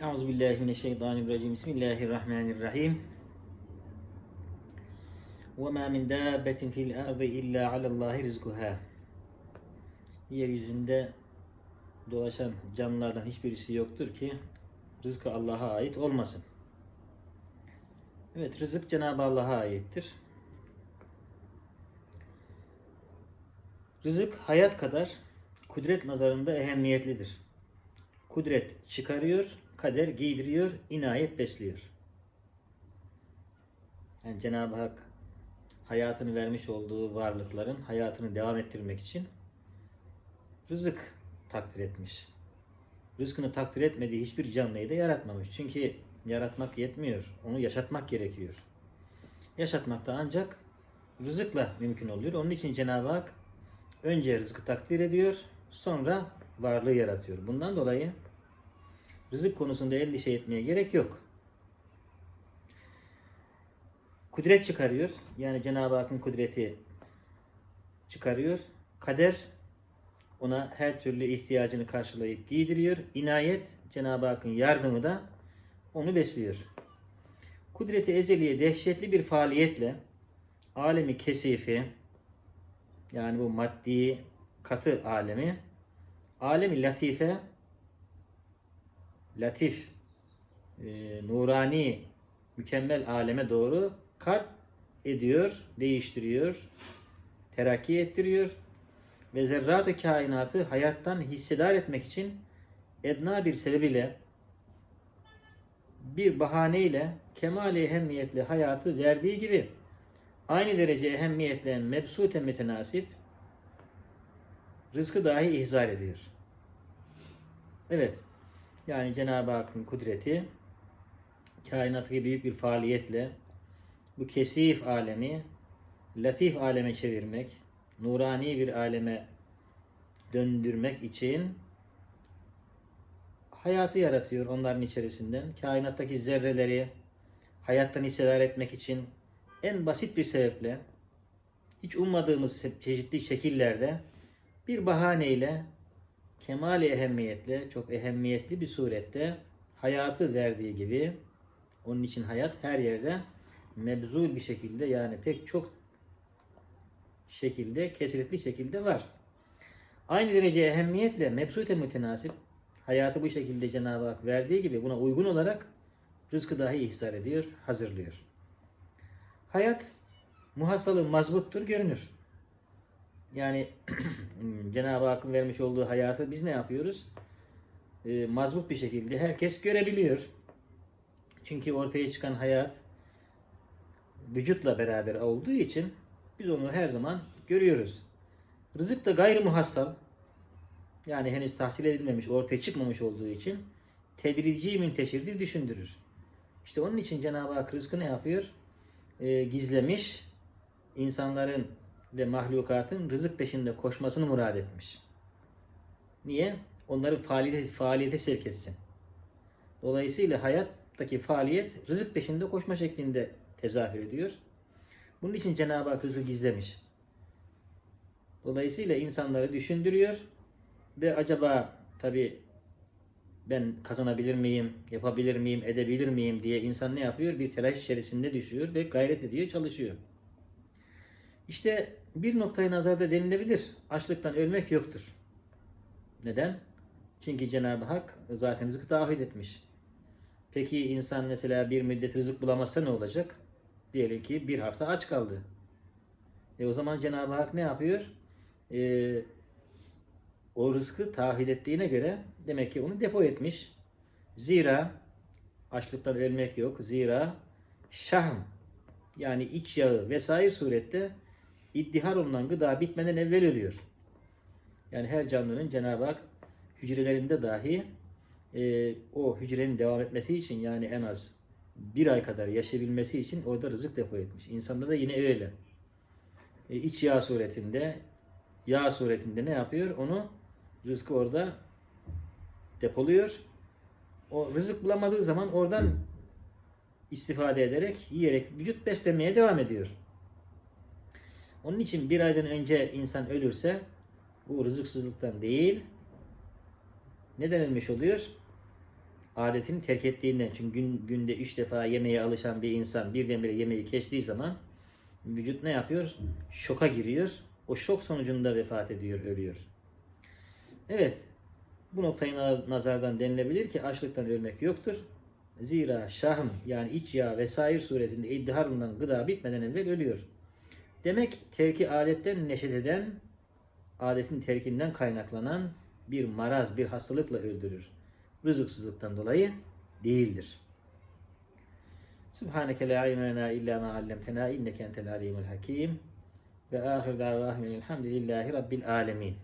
Euzu billahi mineşşeytanirracim. Bismillahirrahmanirrahim. Ve ma min dabbetin fil ardı illa alallahi rizkuha. Yeryüzünde dolaşan canlılardan hiçbirisi yoktur ki rızkı Allah'a ait olmasın. Evet, rızık Cenab-ı Allah'a aittir. Rızık hayat kadar kudret nazarında ehemmiyetlidir. Kudret çıkarıyor, kader giydiriyor, inayet besliyor. Yani Cenab-ı Hak hayatını vermiş olduğu varlıkların hayatını devam ettirmek için rızık takdir etmiş. Rızkını takdir etmediği hiçbir canlıyı da yaratmamış. Çünkü yaratmak yetmiyor. Onu yaşatmak gerekiyor. Yaşatmak da ancak rızıkla mümkün oluyor. Onun için Cenab-ı Hak önce rızkı takdir ediyor, sonra varlığı yaratıyor. Bundan dolayı rızık konusunda endişe etmeye gerek yok. Kudret çıkarıyor. Yani Cenab-ı Hakk'ın kudreti çıkarıyor. Kader ona her türlü ihtiyacını karşılayıp giydiriyor. İnayet Cenab-ı Hakk'ın yardımı da onu besliyor. Kudreti ezeliye dehşetli bir faaliyetle alemi kesifi yani bu maddi katı alemi alemi latife latif e, nurani mükemmel aleme doğru kat ediyor, değiştiriyor, terakki ettiriyor ve zerrat-ı kainatı hayattan hissedar etmek için edna bir sebebiyle bir bahaneyle kemali ehemmiyetle hayatı verdiği gibi aynı derece ehemmiyetle mebsute mütenasip rızkı dahi ihzar ediyor. Evet. Yani Cenab-ı Hakk'ın kudreti kainattaki büyük bir faaliyetle bu kesif alemi latif aleme çevirmek, nurani bir aleme döndürmek için hayatı yaratıyor onların içerisinden. Kainattaki zerreleri hayattan hissedar etmek için en basit bir sebeple hiç ummadığımız çeşitli şekillerde bir bahaneyle kemali ehemmiyetle, çok ehemmiyetli bir surette hayatı verdiği gibi onun için hayat her yerde mebzul bir şekilde yani pek çok şekilde, kesretli şekilde var. Aynı derece ehemmiyetle mebsute mütenasip hayatı bu şekilde Cenab-ı Hak verdiği gibi buna uygun olarak rızkı dahi ihsar ediyor, hazırlıyor. Hayat muhassalı mazbuttur görünür. Yani Cenab-ı Hakk'ın vermiş olduğu hayatı biz ne yapıyoruz? E, mazbut bir şekilde herkes görebiliyor. Çünkü ortaya çıkan hayat vücutla beraber olduğu için biz onu her zaman görüyoruz. Rızık da gayri muhassal. Yani henüz tahsil edilmemiş, ortaya çıkmamış olduğu için tedrici münteşirdir, düşündürür. İşte onun için Cenab-ı Hak rızkı ne yapıyor? E, gizlemiş, insanların ve mahlukatın rızık peşinde koşmasını murad etmiş. Niye? Onları faaliyete, faaliyete sevk etsin. Dolayısıyla hayattaki faaliyet rızık peşinde koşma şeklinde tezahür ediyor. Bunun için Cenab-ı Hak rızkı gizlemiş. Dolayısıyla insanları düşündürüyor ve acaba tabi ben kazanabilir miyim, yapabilir miyim, edebilir miyim diye insan ne yapıyor? Bir telaş içerisinde düşüyor ve gayret ediyor, çalışıyor. İşte bir noktayı nazarda denilebilir. Açlıktan ölmek yoktur. Neden? Çünkü Cenab-ı Hak zaten rızık taahhüt etmiş. Peki insan mesela bir müddet rızık bulamazsa ne olacak? Diyelim ki bir hafta aç kaldı. E o zaman Cenab-ı Hak ne yapıyor? E, o rızkı taahhüt ettiğine göre demek ki onu depo etmiş. Zira açlıktan ölmek yok. Zira şahm yani iç yağı vesaire surette iddihar olunan gıda bitmeden evvel ölüyor. Yani her canlının Cenab-ı Hak hücrelerinde dahi e, o hücrenin devam etmesi için yani en az bir ay kadar yaşayabilmesi için orada rızık depo etmiş. İnsanda da yine öyle. E, iç yağ suretinde yağ suretinde ne yapıyor? Onu rızkı orada depoluyor. O rızık bulamadığı zaman oradan istifade ederek, yiyerek vücut beslemeye devam ediyor. Onun için bir aydan önce insan ölürse bu rızıksızlıktan değil, ne denilmiş oluyor? adetini terk ettiğinden. Çünkü gün, günde üç defa yemeğe alışan bir insan birdenbire yemeği kestiği zaman vücut ne yapıyor? Şoka giriyor. O şok sonucunda vefat ediyor, ölüyor. Evet, bu noktayı na- nazardan denilebilir ki açlıktan ölmek yoktur. Zira şahm yani iç yağ vesaire suretinde iddihar bulunan gıda bitmeden evvel ölüyor. Demek terki adetten neşet eden, adetin terkinden kaynaklanan bir maraz, bir hastalıkla öldürür. Rızıksızlıktan dolayı değildir. Subhaneke la ilme lena illa ma allamtena inneke entel alimul hakim ve ahir davahum elhamdülillahi rabbil alemin.